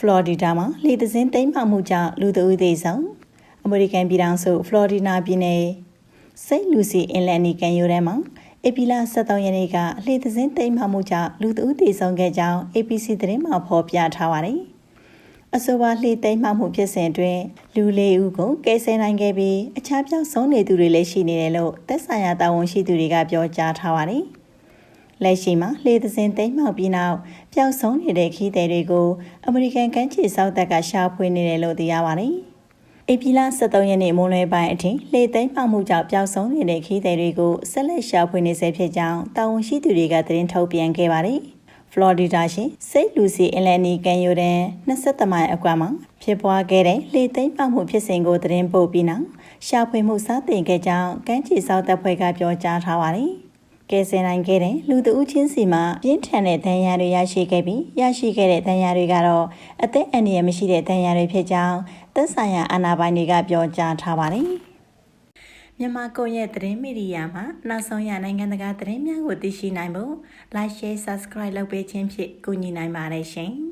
ဖလော်ရီဒါမှာလေသစင်းတိမ်မှမှုကြောင့်လူတဦးသေဆုံးအမေရိကန်ပြည်ထောင်စုဖလော်ရီဒါပြည်နယ်စိတ်လူစီအင်လန်နီကန်ယိုထဲမှာအေပီလာ73ရက်နေ့ကလေသစင်းတိမ်မှမှုကြောင့်လူတဦးသေဆုံးခဲ့ကြောင်း APC သတင်းမှဖော်ပြထားပါတယ်အဆိုပါလှေသိမ်းမှမှုဖြစ်စဉ်အတွင်းလူလေးဦးကိုကယ်ဆယ်နိုင်ခဲ့ပြီးအခြားပြောက်ဆုံးနေသူတွေလည်းရှိနေတယ်လို့သက်ဆိုင်ရာတာဝန်ရှိသူတွေကပြောကြားထားပါတယ်။ လက်ရှိမှာလှေသစင်သိမ်းမှောက်ပြီးနောက်ပျောက်ဆုံးနေတဲ့ခီးသည်တွေကိုအမေရိကန်ကမ်းခြေစောက်တပ်ကရှာဖွေနေတယ်လို့သိရပါတယ်။အေပီလာ73ရက်နေ့မွန်းလွဲပိုင်းအထိလေသိမ်းမှောက်မှုကြောင့်ပျောက်ဆုံးနေတဲ့ခီးသည်တွေကိုဆက်လက်ရှာဖွေနေဆဲဖြစ်ကြောင်းတာဝန်ရှိသူတွေကသတင်းထုတ်ပြန်ခဲ့ပါတယ်။ဖလော်ရီဒါရှိစိတ်လူစီအင်လန်နီကန်ယိုဒန်23မိုင်အကွာမှာဖြစ်ပွားခဲ့တဲ့လေသိမ်းပေါက်မှုဖြစ်စဉ်ကိုသတင်းပို့ပြီးနောက်ရှာဖွေမှုစတင်ခဲ့ကြောင်းကမ်းခြေစောက်တပ်ဖွဲ့ကပြောကြားထားပါတယ်။ ကယ်ဆယ်နိုင်ခဲ့တဲ့လူတဦးချင်းစီမှာပြင်းထန်တဲ့ဒဏ်ရာတွေရရှိခဲ့ပြီးရရှိခဲ့တဲ့ဒဏ်ရာတွေကတော့အသက်အန္တရာယ်မရှိတဲ့ဒဏ်ရာတွေဖြစ်ကြောင်းသက်ဆိုင်ရာအာဏာပိုင်တွေကပြောကြားထားပါတယ်။မြန်မာကွန်ရက်သတင်းမီဒီယာမှာနောက်ဆုံးရနိုင်ငံတကာသတင်းများကိုသိရှိနိုင်ဖို့ Like Share Subscribe လုပ်ပေးခြင်းဖြင့်ကူညီနိုင်ပါတယ်ရှင်။